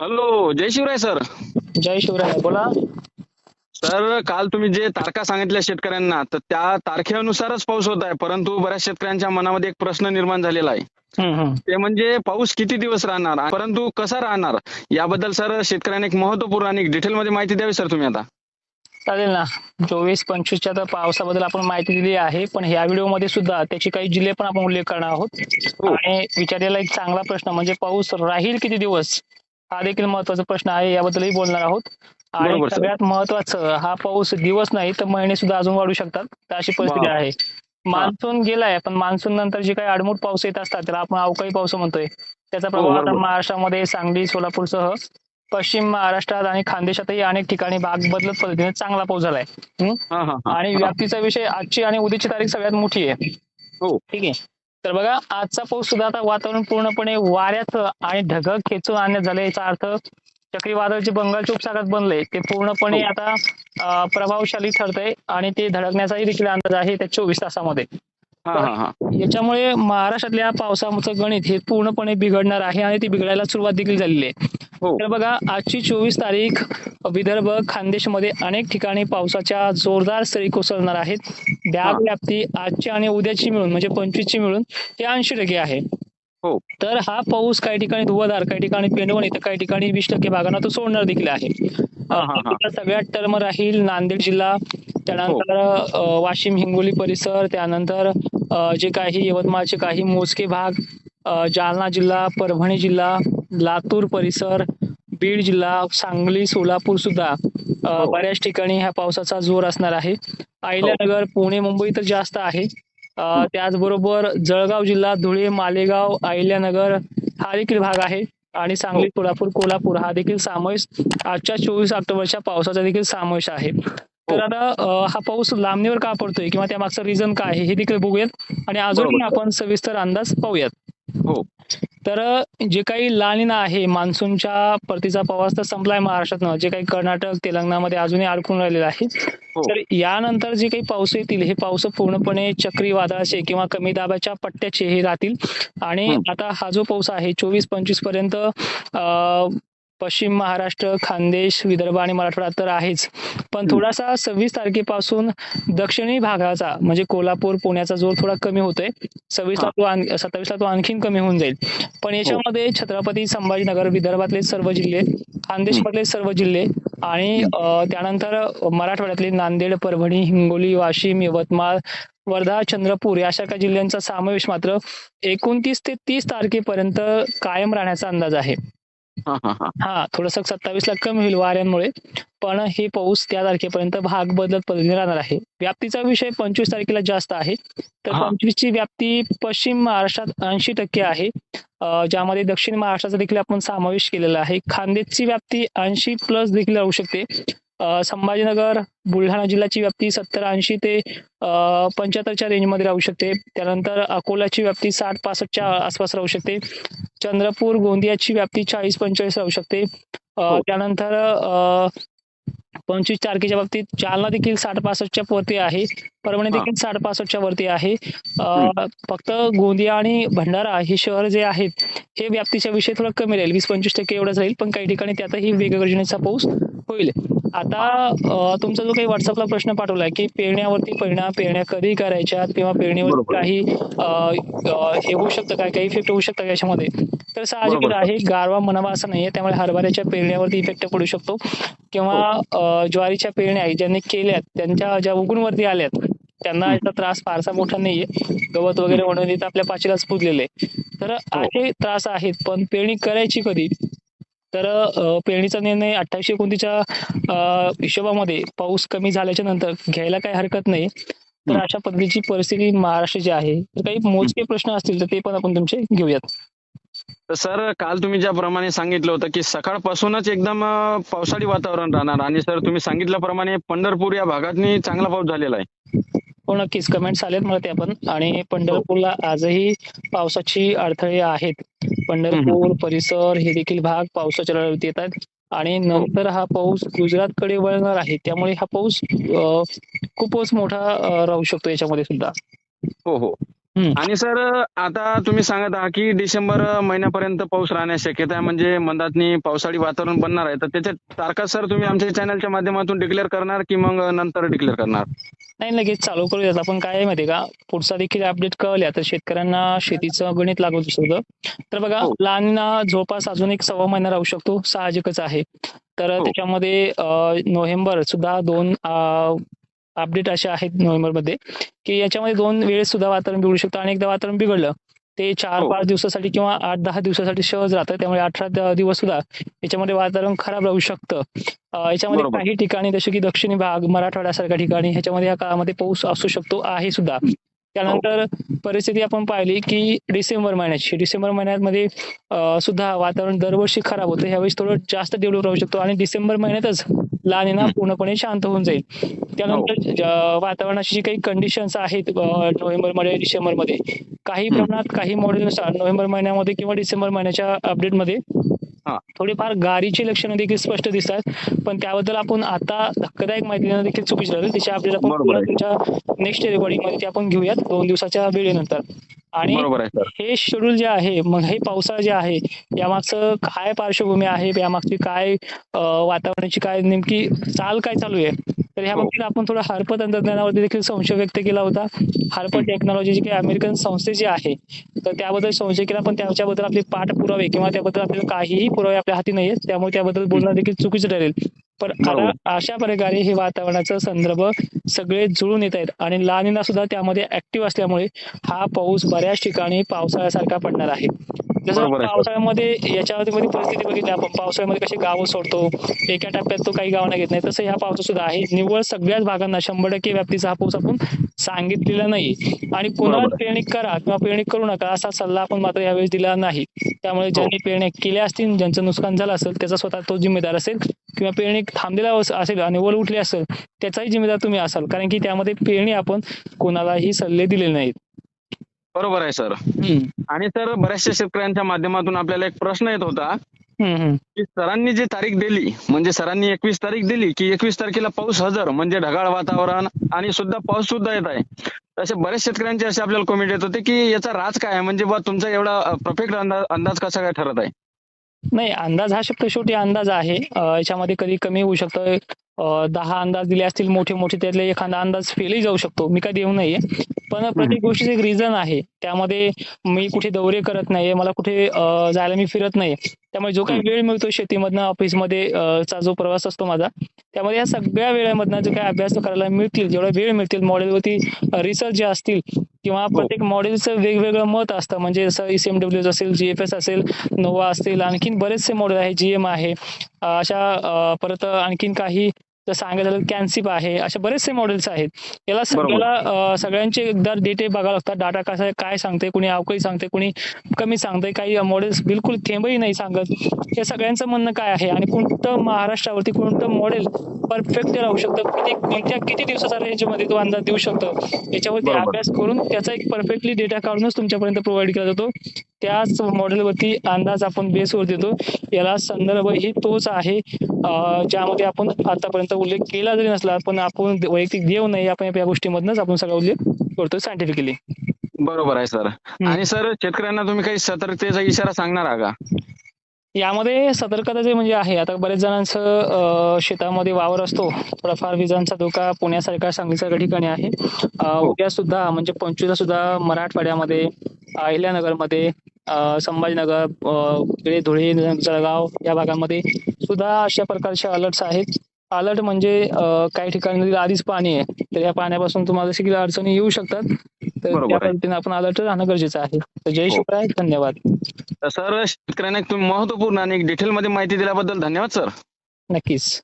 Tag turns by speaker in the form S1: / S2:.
S1: Hello जय Shivray sir.
S2: जय शिवराय बोला.
S1: सर काल तुम्ही जे तारखा सांगितल्या शेतकऱ्यांना तर त्या तारखेनुसारच पाऊस होत आहे परंतु बऱ्याच शेतकऱ्यांच्या मनामध्ये एक प्रश्न निर्माण झालेला आहे. ते म्हणजे पाऊस किती दिवस राहणार परंतु कसा राहणार याबद्दल सर शेतकऱ्यांनी एक महत्त्वपूर्ण आणि डिटेलमध्ये माहिती द्यावी सर तुम्ही आता.
S2: चालेल ना. चोवीस पंचवीसच्या तर पावसाबद्दल आपण माहिती दिली आहे पण ह्या व्हिडिओमध्ये सुद्धा त्याचे काही जिल्हे पण आपण उल्लेख करणार आहोत.
S1: हो.
S2: आणि विचारलेला एक चांगला प्रश्न म्हणजे पाऊस राहील किती दिवस? हा देखील महत्त्वाचा प्रश्न आहे याबद्दलही बोलणार आहोत आणि. सगळ्यात महत्वाचं हा पाऊस दिवस नाही तर महिने सुद्धा अजून वाढू शकतात तर अशी परिस्थिती. आहे मान्सून गेलाय पण मान्सून नंतर जे काही आडमुठ पाऊस येत असतात त्याला आपण अवकाळी पाऊस म्हणतोय त्याचा प्रभाव आता. महाराष्ट्रामध्ये सांगली सोलापूरसह पश्चिम महाराष्ट्रात आणि खानदेशातही अनेक ठिकाणी भाग बदलत पद्धतीने चांगला पाऊस झालाय?
S1: हा हा हा.
S2: आणि व्याप्तीचा विषय आजची आणि उद्याची तारीख सगळ्यात मोठी आहे
S1: हो.
S2: ठीक आहे तर बघा आजचा पाऊस सुद्धा आता वातावरण पूर्णपणे वाऱ्याचं आणि ढगं खेचून आणण्यात झालं याचा अर्थ चक्रीवादळ जे बंगालच्या उपसागरात बनलंय ते पूर्णपणे
S1: हो.
S2: आता प्रभावशाली ठरतंय आणि ते धडकण्याचाही देखील अंदाज आहे त्या चोवीस तासामध्ये
S1: हा हा हा
S2: याच्यामुळे महाराष्ट्रातल्या पावसाचं गणित हे पूर्णपणे बिघडणार आहे आणि ती बिघडायला सुरुवात देखील झालेली आहे. तर बघा आजची चोवीस तारीख विदर्भ खानदेशमध्ये अनेक ठिकाणी पावसाच्या जोरदार सरी कोसळणार आहेत
S1: हा.
S2: डाग व्याप्ती आजची आणि उद्याची मिळून म्हणजे पंचवीस ची मिळून हे ऐंशी टक्के आहे
S1: हो.
S2: तर हा पाऊस काही ठिकाणी धुवाधार काही ठिकाणी पेंडवणी तर काही ठिकाणी वीस टक्के भागांना तो सोडणार देखील आहे
S1: हा, हा, हा.
S2: सगळ्यात टर्म राहील नांदेड जिल्हा त्यानंतर अं, वाशिम हिंगोली परिसर त्यानंतर जे काही यवतमाळचे काही मोजके भाग जालना जिल्हा परभणी जिल्हा लातूर परिसर बीड जिल्हा सांगली सोलापूर सुद्धा
S1: हो.
S2: बऱ्याच ठिकाणी ह्या पावसाचा जोर असणार आहे. अहिल्यानगर पुणे मुंबई तर जास्त आहे. अं, त्याचबरोबर जळगाव जिल्हा धुळे मालेगाव अहिल्यानगर हा देखील भाग आहे. आणि सांगली सोलापूर कोल्हापूर हा देखील समावेश आजच्या चोवीस ऑक्टोबरच्या पावसाचा देखील समावेश आहे. तर आता हा पाऊस लांबणीवर का पडतोय किंवा त्या मागचं रिझन काय आहे हे देखील बघूयात. आणि अजूनही. आपण सविस्तर अंदाज पाहूयात.
S1: हो.
S2: तर जे काही लानिना आहे मान्सूनच्या परतीचा प्रवास तर संपलाय महाराष्ट्रातनं जे काही कर्नाटक तेलंगणामध्ये अजूनही अडकून राहिलेलं आहे
S1: हो.
S2: तर यानंतर जे काही पाऊस येतील हे पाऊस पूर्णपणे चक्रीवादळाचे किंवा कमी दाबाच्या पट्ट्याचे हे राहतील आणि. आता हा जो पाऊस आहे चोवीस पंचवीसपर्यंत अं, पश्चिम महाराष्ट्र खानदेश विदर्भ आणि मराठवाडा तर आहेच. पण थोडासा सव्वीस तारखेपासून दक्षिणी भागाचा म्हणजे कोल्हापूर पुण्याचा जोर थोडा कमी होतोय. सव्वीसला तो सत्तावीसला तो आणखीन कमी होऊन जाईल. पण याच्यामध्ये छत्रपती संभाजीनगर विदर्भातले सर्व जिल्हे खानदेशमधले सर्व जिल्हे आणि त्यानंतर मराठवाड्यातले नांदेड परभणी हिंगोली वाशिम यवतमाळ वर्धा चंद्रपूर यासारख्या जिल्ह्यांचा समावेश मात्र एकोणतीस ते तीस तारखेपर्यंत कायम राहण्याचा अंदाज आहे.
S1: हा.
S2: थोडस सत्तावीस ला कमी होईल वाऱ्यांमुळे पण हे पाऊस त्या तारखेपर्यंत भाग बदलत पद्धतीने राहणार आहे. व्याप्तीचा विषय पंचवीस तारखेला जास्त आहे. तर. पंचवीस ची व्याप्ती पश्चिम महाराष्ट्रात ऐंशी टक्के आहे. ज्यामध्ये दक्षिण महाराष्ट्राचा देखील आपण समावेश केलेला आहे. खानदेशची व्याप्ती ऐंशी प्लस देखील राहू शकते. संभाजीनगर बुलढाणा जिल्ह्याची व्याप्ती सत्तर ऐंशी ते पंच्याहत्तरच्या रेंजमध्ये राहू शकते. त्यानंतर अकोल्याची व्याप्ती साठ पासष्टच्या आसपास राहू शकते. चंद्रपूर गोंदियाची व्याप्ती चाळीस पंचेचाळीस राहू शकते. अ,
S1: हो.
S2: त्यानंतर अ, पंचवीस तारखेच्या बाबतीत जालना देखील साठ पासष्टच्या वरती आहे. परभणी. देखील साठ पासष्टच्या वरती आहे. फक्त गोंदिया आणि भंडारा हे शहर जे आहेत हे व्याप्तीच्या विषयी थोडं कमी राहील. वीस पंचवीस टक्के एवढंच राहील पण काही ठिकाणी त्यातही वेगवेगळ्या पाऊस होईल. आता तुमचा जो काही व्हॉट्सअपला प्रश्न पाठवलाय की पेरण्यावरती परिणाम पेरण्या कधी करायच्या किंवा पेरणीवरती
S1: बरोबर.
S2: काही हे होऊ शकतं काय काही इफेक्ट होऊ शकतं का याच्यामध्ये? तर साहजिक. आहे गारवा म्हणावा असं नाहीये. त्यामुळे हरभऱ्याच्या पेरण्यावरती इफेक्ट पडू शकतो. किंवा अ, ज्वारीच्या पेरण्या ज्यांनी केल्यात त्यांच्या ज्या उगूनवरती आल्यात त्यांना याचा त्रास फारसा मोठा नाहीये. गवत वगैरे होणं तर आपल्या पाचीलाच पुजलेले. तर आहे त्रास आहेत पण पेरणी करायची कधी? तर पेरणीचा निर्णय अठ्ठावीसशे एकोणतीसच्या हिशोबामध्ये पाऊस कमी झाल्याच्यानंतर घ्यायला काही हरकत नाही. तर. अशा पद्धतीची परिस्थिती महाराष्ट्राची आहे तर काही मोजके प्रश्न असतील तर ते पण आपण तुमचे घेऊयात.
S1: तर सर काल तुम्ही ज्याप्रमाणे सांगितलं होतं की सकाळपासूनच एकदम पावसाळी वातावरण राहणार. आणि सर तुम्ही सांगितल्याप्रमाणे पंढरपूर या भागातनी चांगला पाऊस झालेला आहे.
S2: हो नक्कीच कमेंट्स आलेत मला ते पण आणि पंढरपूरला आजही पावसाची अडथळे आहेत. पंढरपूर परिसर हे देखील भाग पावसाच्या लढतीत येतात आणि नंतर हा पाऊस गुजरातकडे वळणार आहे. त्यामुळे हा पाऊस खूपच मोठा राहू शकतो याच्यामध्ये सुद्धा.
S1: हो हो. आणि सर आता तुम्ही सांगत आहात की डिसेंबर महिन्यापर्यंत पाऊस राहण्याची शक्यता आहे म्हणजे मंदातनी पावसाळी वातावरण बनणार आहे. तर त्याच्या तारखा सर तुम्ही आमच्या चॅनलच्या माध्यमातून डिक्लेअर करणार की मग नंतर डिक्लेअर करणार?
S2: नाही लगेच चालू करूयात आपण. काय माहितीये का? पुढचा देखील अपडेट कळल्या तर शेतकऱ्यांना शेतीचं गणित लागू शकतं तर बघा
S1: हो.
S2: लहानना जवळपास अजून एक सव्वा महिना राहू शकतो साहजिकच आहे. तर
S1: हो.
S2: त्याच्यामध्ये नोव्हेंबर सुद्धा दोन अपडेट असे आहेत नोव्हेंबरमध्ये की याच्यामध्ये दोन वेळेस सुद्धा वातावरण बिघडू शकतं आणि एकदा वातावरण बिघडलं ते चार
S1: हो.
S2: पाच दिवसासाठी किंवा आठ दहा दिवसासाठी सहज राहतं त्यामुळे अठरा दिवस सुद्धा याच्यामध्ये वातावरण खराब राहू शकतं याच्यामध्ये. काही ठिकाणी जसे की दक्षिणी भाग मराठवाड्यासारख्या ठिकाणी ह्याच्यामध्ये या काळामध्ये पाऊस असू शकतो आहे सुद्धा त्यानंतर परिस्थिती आपण पाहिली की डिसेंबर महिन्याची डिसेंबर महिन्यामध्ये सुद्धा वातावरण दरवर्षी खराब होतं ह्यावेळेस थोडं जास्त डेव्हलप राहू शकतो आणि डिसेंबर महिन्यातच लानिना. पूर्णपणे शांत होऊन जाईल त्यानंतर ज- वातावरणाची जी काही कंडिशन्स आहेत नोव्हेंबरमध्ये डिसेंबरमध्ये काही. प्रमाणात काही मॉडेलनुसार नोव्हेंबर महिन्यामध्ये किंवा डिसेंबर महिन्याच्या अपडेटमध्ये
S1: हा.
S2: थोडीफार गारीची लक्षणं देखील स्पष्ट दिसतात पण त्याबद्दल आपण आता धक्कादायक माहिती देणं देखील चुकीचं राहिलं त्याची अपडेट आपण
S1: बरोबर
S2: पुन्हा
S1: आहे.
S2: तुमच्या नेक्स्ट रेकॉर्डिंगमध्ये ते आपण घेऊयात दोन दिवसाच्या वेळेनंतर आणि हे शेड्यूल जे आहे मग हे पावसाळा जे आहे यामागचं काय पार्श्वभूमी आहे यामागची काय वातावरणाची काय नेमकी चाल काय चालू आहे तर ह्या. बाबतीत आपण थोडा हार्प तंत्रज्ञानावरती देखील संशय व्यक्त केला होता. हार्प टेक्नॉलॉजी जी काही अमेरिकन संस्थे जी आहे तर त्याबद्दल संशय केला पण त्याच्याबद्दल आपले पाठपुरावे किंवा त्याबद्दल आपल्याला काहीही पुरावे आपल्या हाती नाहीये त्यामुळे त्याबद्दल बोलणं देखील चुकीचं ठरेल. पण अशा प्रकारे हे वातावरणाचा संदर्भ सगळे जुळून येत आहेत आणि लानिना सुद्धा त्यामध्ये ऍक्टिव्ह असल्यामुळे हा पाऊस बऱ्याच ठिकाणी पावसाळ्यासारखा पडणार आहे. जसं. पावसाळ्यामध्ये याच्यामध्ये मध्ये परिस्थिती बघितली आपण. पावसाळ्यामध्ये कशी गावं सोडतो एका टप्प्यात तो काही गावांना घेत नाही. तसं ह्या पावसात सुद्धा आहे. निव्वळ सगळ्याच भागांना शंभर टक्के व्याप्तीचा हा पाऊस आपण सांगितलेला नाही. आणि कोणाला पेरणी करा किंवा पेरणी करू नका असा सल्ला आपण मात्र यावेळेस दिला नाही. त्यामुळे ज्यांनी पेरणी केल्या असतील ज्यांचं नुकसान झालं असेल त्याचा स्वतः तो जिम्मेदार असेल. किंवा पेरणी थांबलेला अस- असेल आणि वर उठली असेल त्याचाही जिम्मेदार तुम्ही असाल. कारण की त्यामध्ये पेरणी आपण कोणालाही सल्ले दिलेले नाहीत.
S1: बरोबर आहे सर. आणि सर बऱ्याचशा शेतकऱ्यांच्या माध्यमातून आपल्याला एक प्रश्न येत होता. की सरांनी जी तारीख दिली म्हणजे सरांनी एकवीस तारीख दिली की एकवीस तारखेला पाऊस हजर म्हणजे ढगाळ वातावरण आणि सुद्धा पाऊस सुद्धा येत आहे. असे बरेच शेतकऱ्यांचे असे आपल्याला कमेंट येत होते की याचा राज काय आहे? म्हणजे बा तुमचा एवढा परफेक्ट अंदाज अंदाज कसा काय ठरत आहे?
S2: नाही अंदाज हा शब्द शेवटी अंदाज आहे. याच्यामध्ये कधी कमी होऊ शकतं दहा अंदाज दिले असतील मोठे मोठे त्यातले एखादा अंदाज फेलही जाऊ शकतो. मी कधी येऊ नाहीये. पण प्रत्येक गोष्टीचं एक रिझन आहे. त्यामध्ये मी कुठे दौरे करत नाहीये मला कुठे जायला मी फिरत नाही त्यामुळे जो काही वेळ मिळतो शेतीमधनं ऑफिसमध्ये चा जो प्रवास असतो माझा त्यामध्ये या सगळ्या वेळेमधनं जो काही अभ्यास करायला मिळतील जेवढा वेळ मिळतील मॉडेलवरती रिसर्च जे असतील किंवा प्रत्येक मॉडेलचं वेगवेगळं मत असतं. म्हणजे जसं ईसीएमडब्ल्यू असेल जीएफएस असेल नोवा असतील आणखीन बरेचसे मॉडेल आहे जीएम आहे. अशा परत आणखीन काही जर सांगायचं झालं कॅन्सिप आहे. असे बरेचसे मॉडेल्स आहेत. याला सगळ्याला सगळ्यांचे एकदा डेटे बघावं लागतात डाटा कसा काय सांगते कुणी अवकळी सांगते कुणी कमी सांगते काही मॉडेल्स बिलकुल थेंबही नाही सांगत. हे सगळ्यांचं म्हणणं काय आहे? आणि कोणतं महाराष्ट्रावरती कोणतं मॉडेल परफेक्ट राहू शकतं? किती कोणत्या किती दिवसाचा रेंजमध्ये तो अंदाज देऊ शकतो? याच्यावरती. अभ्यास करून त्याचा एक परफेक्टली डेटा काढूनच तुमच्यापर्यंत प्रोव्हाइड केला जातो. त्याच मॉडेलवरती अंदाज आपण बेसवर देतो. याला संदर्भ ही तोच आहे. ज्यामध्ये आपण आतापर्यंत उल्लेख केला जरी नसला पण आपण वैयक्तिक देव नाही आपण या गोष्टीमधनच आपण सगळा उल्लेख करतो सायंटिफिकली
S1: बरोबर आहे सर. आणि सर शेतकऱ्यांना तुम्ही काही सतर्कतेचा इशारा सांगणार आहात का?
S2: यामध्ये सतर्कता जे म्हणजे आहे आता बरेच जणांचं शेतामध्ये वावर असतो. थोडाफार विजांचा धोका पुण्यासारख्या सांगलीसारख्या ठिकाणी आहे. अं, उद्या सुद्धा म्हणजे पंचवीसला सुद्धा मराठवाड्यामध्ये अहिल्यानगरमध्ये संभाजीनगर इकडे धुळे जळगाव या भागामध्ये सुद्धा अशा प्रकारचे अलर्ट्स आहेत. अलर्ट म्हणजे काही ठिकाणी आधीच पाणी आहे तर या पाण्यापासून तुम्हाला काही अडचणी येऊ शकतात. तर त्या. पद्धतीने आपण अलर्ट राहणं गरजेचं आहे. तर जय
S1: हो.
S2: शिवराय धन्यवाद.
S1: सर शेतकऱ्यांना महत्त्वपूर्ण आणि डिटेल मध्ये माहिती दिल्याबद्दल धन्यवाद सर.
S2: नक्कीच.